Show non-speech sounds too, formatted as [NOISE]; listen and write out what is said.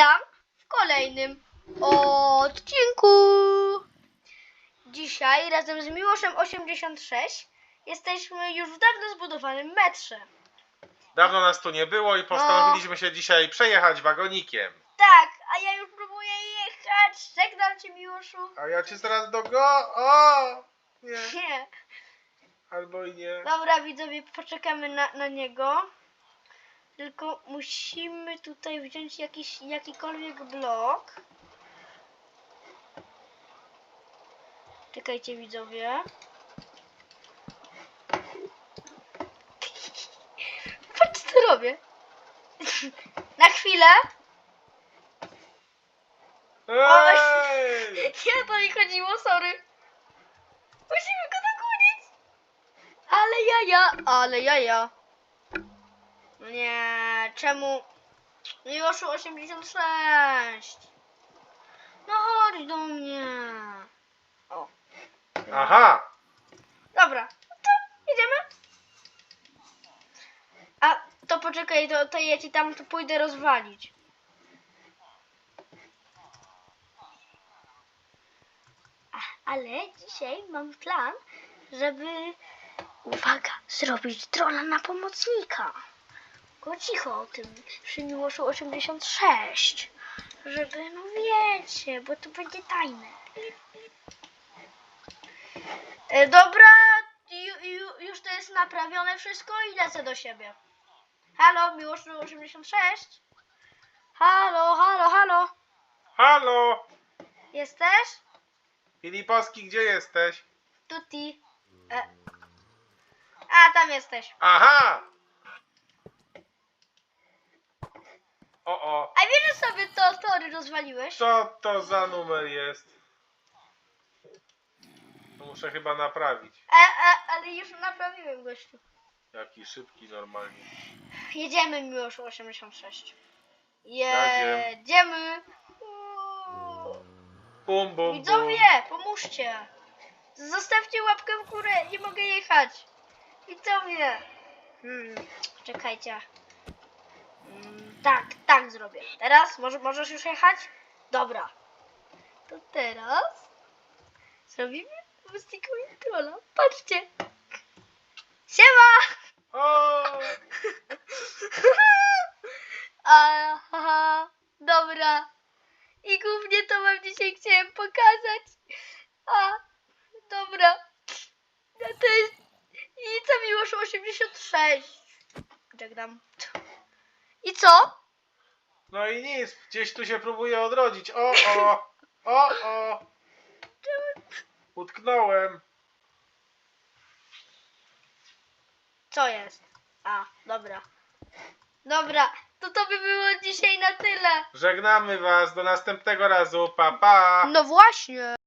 Witam w kolejnym odcinku. Dzisiaj razem z Miłoszem 86 jesteśmy już w dawno zbudowanym metrze. Dawno nas tu nie było i postanowiliśmy się dzisiaj przejechać wagonikiem. Tak, a ja już próbuję jechać. Żegnam cię Miłoszu. A ja cię zaraz do go. O! Nie, Nie. albo i nie. Dobra widzowie, poczekamy na, na niego. Tylko musimy tutaj wziąć jakiś, jakikolwiek blok. Czekajcie widzowie. [LAUGHS] Patrz co robię. [LAUGHS] Na chwilę. Ej! [LAUGHS] Nie to mi chodziło, sorry. Musimy go dogonić. Ale jaja, ale jaja. Nie, czemu? Miłoszu 86. No chodź do mnie. O, Aha! dobra. No to jedziemy. A to poczekaj, to, to ja ci tam tu pójdę rozwalić. Ale dzisiaj mam plan, żeby, uwaga, zrobić drona na pomocnika. Go cicho o tym przy Miłoszu 86. Żeby, no wiecie, bo to będzie tajne. E, dobra, ju, ju, już to jest naprawione wszystko i lecę do siebie. Halo, Miłoszu 86? Halo, halo, halo. Halo! Jesteś? Filipowski, gdzie jesteś? Tutti. E. A, tam jesteś. Aha! O, o. A wiesz, że sobie to tory rozwaliłeś? Co to za numer jest? To muszę chyba naprawić. E, e, ale już naprawiłem, gościu. Jaki szybki normalnie. Jedziemy, Miłoszu 86. Jadziem. Jedziemy. Uuu. Bum, bum, bum. Widzowie, pomóżcie. Zostawcie łapkę w górę, nie mogę jechać. Widzowie. Hmm, czekajcie. Mm, tak zrobię. Teraz może, możesz już jechać? Dobra. To teraz zrobimy wyścigową trolla. Patrzcie. Siema! O! [LAUGHS] Aha, dobra. I głównie to wam dzisiaj chciałem pokazać. A, dobra. No to jest... I co miłość 86. Żegnam. I co? No i nic, gdzieś tu się próbuje odrodzić. O, o! O, o! Utknąłem. Co jest? A, dobra. Dobra, to to by było dzisiaj na tyle. Żegnamy was do następnego razu. Pa, pa! No właśnie.